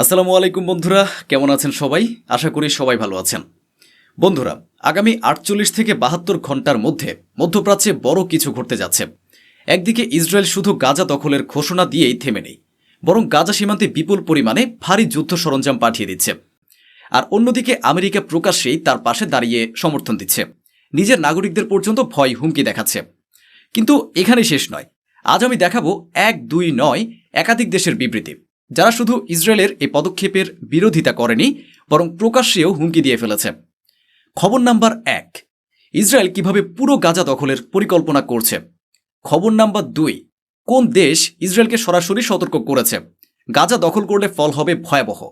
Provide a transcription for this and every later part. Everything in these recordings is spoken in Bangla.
আসসালামু আলাইকুম বন্ধুরা, কেমন আছেন সবাই? আশা করি সবাই ভালো আছেন। বন্ধুরা, আগামী আটচল্লিশ থেকে বাহাত্তর ঘণ্টার মধ্যে মধ্যপ্রাচ্যে বড় কিছু ঘটতে যাচ্ছে। একদিকে ইসরায়েল শুধু গাজা দখলের ঘোষণা দিয়েই থেমে নেই, বরং গাজা সীমান্তে বিপুল পরিমাণে ভারী যুদ্ধ সরঞ্জাম পাঠিয়ে দিচ্ছে। আর অন্যদিকে আমেরিকা প্রকাশ্যেই তার পাশে দাঁড়িয়ে সমর্থন দিচ্ছে। নিজের নাগরিকদের পর্যন্ত ভয় হুমকি দেখাচ্ছে। কিন্তু এখানে শেষ নয়। আজ আমি দেখাবো এক দুই নয় একাধিক দেশের বিবৃতি। যারা শুধু ইসরায়েলের এই পদক্ষেপের বিরোধিতা করেনি, বরং প্রকাশ্যেও হুমকি দিয়ে ফেলেছে। খবর নাম্বার এক, ইসরায়েল কীভাবে পুরো গাজা দখলের পরিকল্পনা করছে? খবর নাম্বার দুই, কোন দেশ ইসরায়েলকে সরাসরি সতর্ক করেছে? গাজা দখল করলে ফল হবে ভয়াবহ।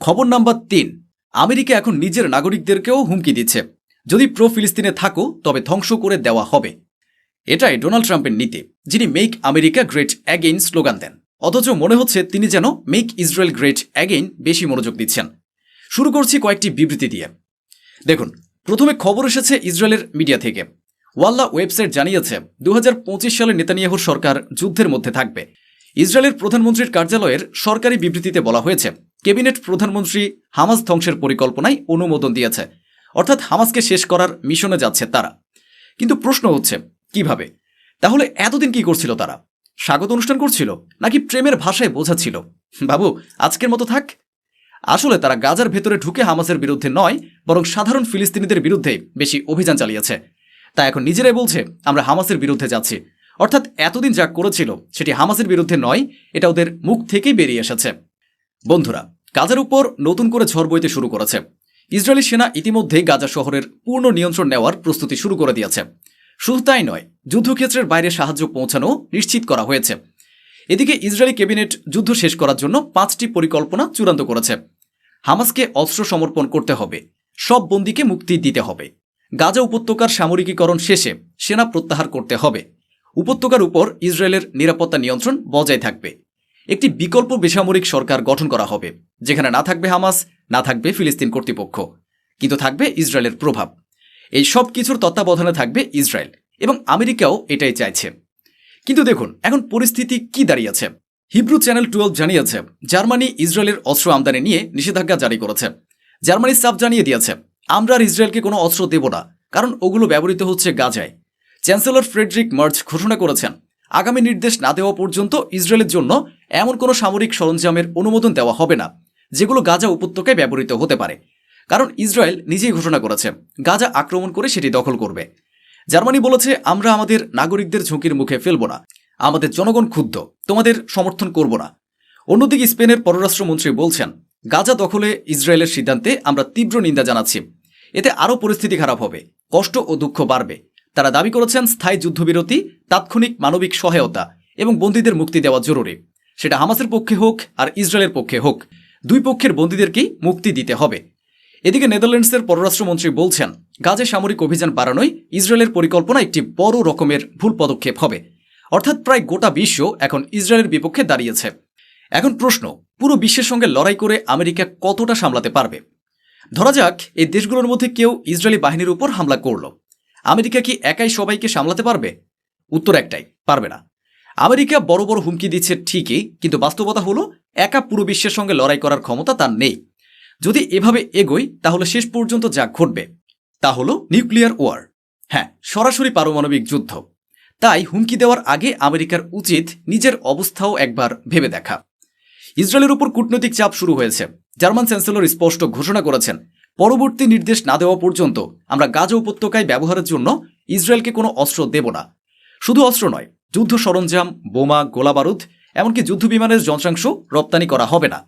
খবর নাম্বার তিন, আমেরিকা এখন নিজের নাগরিকদেরকেও হুমকি দিচ্ছে। যদি প্রো ফিলিস্তিনে থাকো, তবে ধ্বংস করে দেওয়া হবে। এটাই ডোনাল্ড ট্রাম্পের নীতি, যিনি make America great again slogan দেন। অথচ মনে হচ্ছে তিনি যেন মেক ইসরায়েল গ্রেট অ্যাগেইন বেশি মনোযোগ দিচ্ছেন। শুরু করছি কয়েকটি বিবৃতি দিয়ে। দেখুন, প্রথমে খবর এসেছে ইসরায়েলের মিডিয়া থেকে। ওয়াল্লা ওয়েবসাইট জানিয়েছে দু হাজার পঁচিশ সালে নেতানিয়াহুর সরকার যুদ্ধের মধ্যে থাকবে। ইসরায়েলের প্রধানমন্ত্রীর কার্যালয়ের সরকারি বিবৃতিতে বলা হয়েছে ক্যাবিনেট প্রধানমন্ত্রী হামাস ধ্বংসের পরিকল্পনায় অনুমোদন দিয়েছে। অর্থাৎ হামাসকে শেষ করার মিশনে যাচ্ছে তারা। কিন্তু প্রশ্ন হচ্ছে, কীভাবে? তাহলে এতদিন কি করছিল তারা? স্বাগত অনুষ্ঠান করছিল, নাকি প্রেমের ভাষায় বোঝাচ্ছিল? বাবু, আজকের মতো থাক। আসলে তারা গাজার ভেতরে ঢুকে হামাসের বিরুদ্ধে নয়, বরং সাধারণ ফিলিস্তিনিদের বিরুদ্ধে বেশি অভিযান চালিয়েছে। তা এখন নিজেরাই বলছে, আমরা হামাসের বিরুদ্ধে যাচ্ছি। অর্থাৎ এতদিন যা করেছিল, সেটি হামাসের বিরুদ্ধে নয়, এটা ওদের মুখ থেকেই বেরিয়ে এসেছে। বন্ধুরা, গাজার উপর নতুন করে ঝড় বইতে শুরু করেছে। ইসরায়েলি সেনা ইতিমধ্যেই গাজা শহরের পূর্ণ নিয়ন্ত্রণ নেওয়ার প্রস্তুতি শুরু করে দিয়েছে। শুধু তাই নয়, যুদ্ধক্ষেত্রের বাইরে সাহায্য পৌঁছানো নিশ্চিত করা হয়েছে। এদিকে ইসরায়েলি ক্যাবিনেট যুদ্ধ শেষ করার জন্য পাঁচটি পরিকল্পনা চূড়ান্ত করেছে। হামাসকে অস্ত্র সমর্পণ করতে হবে, সব বন্দীকে মুক্তি দিতে হবে। গাজা উপত্যকার সামরিকীকরণ শেষে সেনা প্রত্যাহার করতে হবে। উপত্যকার উপর ইসরায়েলের নিরাপত্তা নিয়ন্ত্রণ বজায় থাকবে। একটি বিকল্প বেসামরিক সরকার গঠন করা হবে, যেখানে না থাকবে হামাস, না থাকবে ফিলিস্তিন কর্তৃপক্ষ। কিন্তু থাকবে ইসরায়েলের প্রভাব। এই সব কিছুর তত্ত্বাবধানে থাকবে ইসরায়েল এবং আমেরিকাও এটাই চাইছে। কিন্তু দেখুন, এখন পরিস্থিতি কি দাঁড়িয়েছে? হিব্রু চ্যানেল টুয়েলভ জানিয়েছে, জার্মানি ইসরায়েলের অস্ত্র আমদানি নিয়ে নিষেধাজ্ঞা জারি করেছে। জার্মানি সাফ জানিয়ে দিয়েছে, আমরা আর ইসরায়েলকে কোনো অস্ত্র দেব না, কারণ ওগুলো ব্যবহৃত হচ্ছে গাজায়। চ্যান্সেলর ফ্রেডরিক মার্চ ঘোষণা করেছেন, আগামী নির্দেশ না দেওয়া পর্যন্ত ইসরায়েলের জন্য এমন কোনো সামরিক সরঞ্জামের অনুমোদন দেওয়া হবে না, যেগুলো গাজা উপত্যকায় ব্যবহৃত হতে পারে। কারণ ইসরায়েল নিজেই ঘোষণা করেছে, গাজা আক্রমণ করে সেটি দখল করবে। জার্মানি বলেছে, আমরা আমাদের নাগরিকদের ঝুঁকির মুখে ফেলব না। আমাদের জনগণ ক্ষুব্ধ, তোমাদের সমর্থন করব না। অন্যদিকে স্পেনের পররাষ্ট্রমন্ত্রী বলছেন, গাজা দখলে ইসরায়েলের সিদ্ধান্তে আমরা তীব্র নিন্দা জানাচ্ছি। এতে আরও পরিস্থিতি খারাপ হবে, কষ্ট ও দুঃখ বাড়বে। তারা দাবি করেছেন, স্থায়ী যুদ্ধবিরতি, তাৎক্ষণিক মানবিক সহায়তা এবং বন্দীদের মুক্তি দেওয়া জরুরি। সেটা হামাসের পক্ষে হোক আর ইসরায়েলের পক্ষে হোক। দুই পক্ষের বন্দীদেরকেই মুক্তি দিতে হবে। এদিকে নেদারল্যান্ডসের পররাষ্ট্রমন্ত্রী বলছেন, গাজে সামরিক অভিযান বাড়ানোয় ইসরায়েলের পরিকল্পনা একটি বড় রকমের ভুল পদক্ষেপ হবে। অর্থাৎ প্রায় গোটা বিশ্ব এখন ইসরায়েলের বিপক্ষে দাঁড়িয়েছে। এখন প্রশ্ন, পুরো বিশ্বের সঙ্গে লড়াই করে আমেরিকা কতটা সামলাতে পারবে? ধরা যাক, এই দেশগুলোর মধ্যে কেউ ইসরায়েলি বাহিনীর উপর হামলা করল। আমেরিকা কি একাই সবাইকে সামলাতে পারবে? উত্তর একটাই, পারবে না। আমেরিকা বড় বড় হুমকি দিচ্ছে ঠিকই, কিন্তু বাস্তবতা হলো, একা পুরো বিশ্বের সঙ্গে লড়াই করার ক্ষমতা তার নেই। যদি এভাবে এগোই, তাহলে শেষ পর্যন্ত যা ঘটবে, তা হলো নিউক্লিয়ার ওয়ার। হ্যাঁ সরাসরি পারমাণবিক যুদ্ধ। তাই হুমকি দেওয়ার আগে আমেরিকার উচিত নিজের অবস্থাও একবার ভেবে দেখা। ইসরায়েলের উপর কূটনৈতিক চাপ শুরু হয়েছে। জার্মান চ্যান্সেলর স্পষ্ট ঘোষণা করেছেন, পরবর্তী নির্দেশ না দেওয়া পর্যন্ত আমরা গাজা উপত্যকায় ব্যবহারের জন্য ইসরায়েলকে কোনো অস্ত্র দেব না। শুধু অস্ত্র নয়, যুদ্ধ সরঞ্জাম, বোমা, গোলাবারুদ, এমনকি যুদ্ধবিমানের যন্ত্রাংশ রপ্তানি করা হবে না।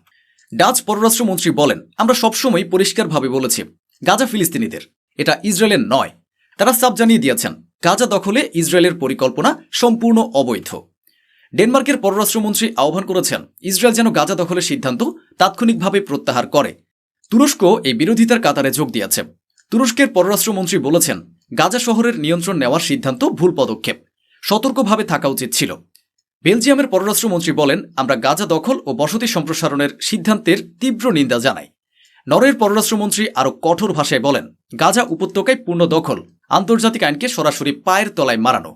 ডাচ পররাষ্ট্রমন্ত্রী বলেন, আমরা সবসময় পরিষ্কারভাবে বলেছি, গাজা ফিলিস্তিনিদের। এটা ইসরায়েলের নয়, তারা সাব জানিয়ে দিয়েছেন, গাজা দখলে ইসরায়েলের পরিকল্পনা সম্পূর্ণ অবৈধ। ডেনমার্কের পররাষ্ট্রমন্ত্রী আহ্বান করেছেন, ইসরায়েল যেন গাজা দখলের সিদ্ধান্ত তাৎক্ষণিকভাবে প্রত্যাহার করে। তুরস্ক এই বিরোধিতার কাতারে যোগ দিয়েছে। তুরস্কের পররাষ্ট্রমন্ত্রী বলেছেন, গাজা শহরের নিয়ন্ত্রণ নেওয়ার সিদ্ধান্ত ভুল পদক্ষেপ। সতর্কভাবে থাকা উচিত ছিল। বেলজিয়ামের পররাষ্ট্রমন্ত্রী বলেন, আমরা গাজা দখল ও বসতি সম্প্রসারণের সিদ্ধান্তের তীব্র নিন্দা জানাই। নরওয়ের পররাষ্ট্রমন্ত্রী আরও কঠোর ভাষায় বলেন, গাজা উপত্যকায় পূর্ণ দখল, আন্তর্জাতিক আইনকে সরাসরি পায়ের তলায় মারানো।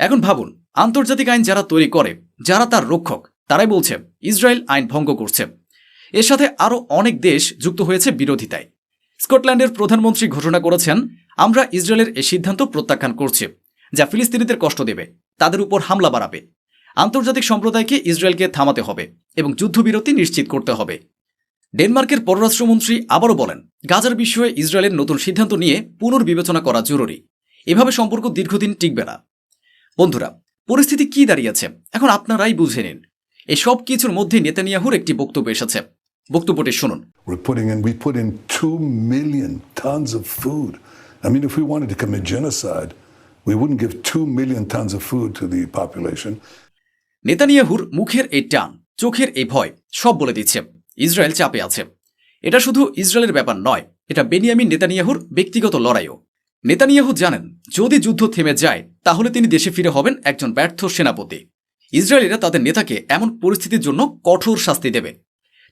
এখন ভাবুন, আন্তর্জাতিক আইন যারা তৈরি করে, যারা তার রক্ষক, তারাই বলছে, ইসরায়েল আইন ভঙ্গ করছে। এর সাথে আরও অনেক দেশ যুক্ত হয়েছে বিরোধিতায়। স্কটল্যান্ডের প্রধানমন্ত্রী ঘোষণা করেছেন, আমরা ইসরায়েলের এই সিদ্ধান্ত প্রত্যাখ্যান করছি, যা ফিলিস্তিনিদের কষ্ট দেবে, তাদের উপর হামলা বাড়াবে। আন্তর্জাতিক সম্প্রদায়কে ইসরায়েলকে থামাতে হবে এবং যুদ্ধবিরতি নিশ্চিত করতে হবে। ডেনমার্কের পররাষ্ট্রমন্ত্রী আবারও বলেন গাজার বিষয়ে ইসরায়েলের নতুন সিদ্ধান্ত নিয়ে পুনর্বিবেচনা করা জরুরি। এভাবে সম্পর্ক দীর্ঘদিন টিকবে না। বন্ধুরা পরিস্থিতি কি দাঁড়িয়েছে এখন আপনারাই বুঝে নিন। এই সব কিছুর মধ্যে নেতানিয়াহুর একটি বক্তব্য এসেছে। বক্তব্যটি শুনুন। We're putting in, we put in 2 million tons of food. I mean, if we wanted to commit genocide, we wouldn't give 2 million tons of food to the population. নেতানিয়াহুর মুখের এই টান, চোখের এই ভয়, সব বলে দিচ্ছে। ইসরায়েল চাপে আছে। এটা শুধু ইসরায়েলের ব্যাপার নয়, এটা বেনিয়ামিন নেতানিয়াহুর ব্যক্তিগত লড়াইও। নেতানিয়াহু জানেন, যদি যুদ্ধ থেমে যায়, তাহলে তিনি দেশে ফিরে হবেন একজন ব্যর্থ সেনাপতি। ইসরায়েলিরা তাদের নেতাকে এমন পরিস্থিতির জন্য কঠোর শাস্তি দেবে।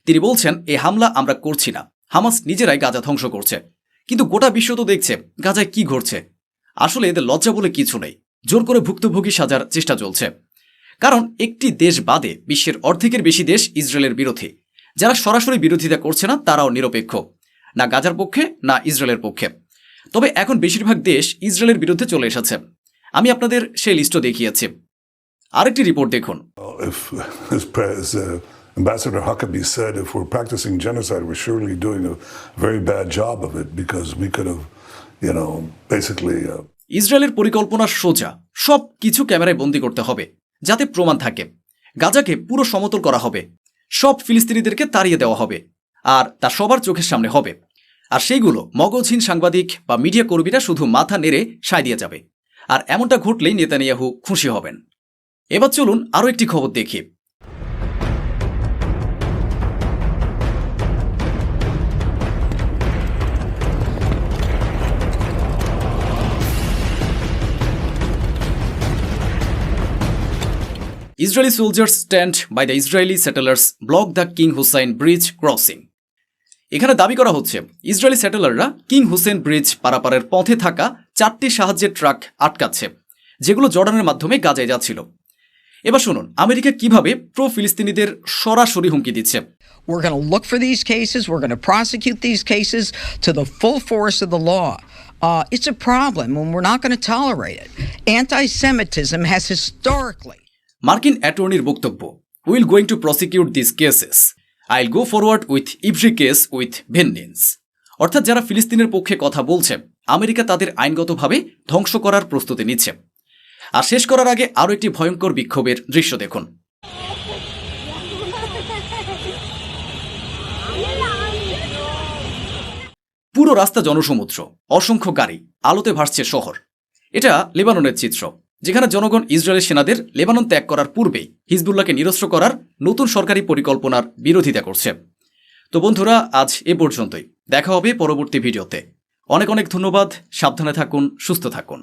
তিনি বলছেন এই হামলা আমরা করছি না। হামাস নিজেরাই গাজা ধ্বংস করছে। কিন্তু গোটা বিশ্ব তো দেখছে, গাজায় কি ঘটছে। আসলে এদের লজ্জা বলে কিছু নেই। জোর করে ভুক্তভোগী সাজার চেষ্টা চলছে। কারণ একটি দেশ বাদে বিশ্বের অর্ধেকের বেশি দেশ ইসরায়েলের বিরোধী। যারা সরাসরি বিরোধিতা করছে না তারাও নিরপেক্ষ। না গাজার পক্ষে না ইসরায়েলের পক্ষে। তবে এখন বেশিরভাগ দেশ ইসরায়েলের বিরুদ্ধে চলে এসেছে। আমি আপনাদের সেই লিস্টও দেখিয়েছি। আরেকটি রিপোর্ট দেখুন। Uh, Ambassador Huckabee said, if we're practicing genocide, we're surely doing a very bad job of it because we could have, you know, basically. Uh, ইসরায়েলের পরিকল্পনা সোজা। সব কিছু ক্যামেরায় বন্দি করতে হবে। যাতে প্রমাণ থাকে। গাজাকে পুরো সমতল করা হবে। সব ফিলিস্তিনিদেরকে তাড়িয়ে দেওয়া হবে। আর তা সবার চোখের সামনে হবে। আর সেইগুলো মগজহীন সাংবাদিক বা মিডিয়া কর্মীরা শুধু মাথা নেড়ে সায় দিয়ে যাবে। আর এমনটা ঘটলেই নেতানিয়াহু খুশি হবেন। এবার চলুন আরও একটি খবর দেখি। Israeli soldiers stand by the Israeli settlers block the King Hussein bridge crossing এখানে দাবি করা হচ্ছে ইসরায়েলি সেটেলাররা কিং হুসেন ব্রিজ পারাপারের পথে থাকা চারটি সাহায্যের ট্রাক আটকাচ্ছে যেগুলো জর্ডানের মাধ্যমে গাজায় যাচ্ছিল এবার শুনুন আমেরিকা কীভাবে প্রো ফিলিস্তিনিদের সরাসরি হুমকি দিচ্ছে We're going to look cases. To the full force of the law. Uh, it's tolerate it. Anti Semitism has. মার্কিন অ্যাটর্নির বক্তব্য will going to prosecute this cases I'll go forward with every case with vengeance অর্থাৎ যারা ফিলিস্তিনের পক্ষে কথা বলছে, আমেরিকা তাদের আইনগতভাবে ধ্বংস করার প্রস্তুতি নিচ্ছে। আর শেষ করার আগে আরও একটি ভয়ঙ্কর বিক্ষোভের দৃশ্য দেখুন। পুরো রাস্তা জনসমুদ্র, অসংখ্য গাড়ি, আলোতে ভাসছে শহর। এটা লেবাননের চিত্র। যেখানে জনগণ ইসরায়েলের সেনাদের লেবানন ত্যাগ করার পূর্বে হিজবুল্লাহকে নিরস্ত্র করার নতুন সরকারি পরিকল্পনার বিরোধিতা করছে। তো বন্ধুরা, আজ এ পর্যন্তই। দেখা হবে পরবর্তী ভিডিওতে। অনেক অনেক ধন্যবাদ। সাবধানে থাকুন, সুস্থ থাকুন।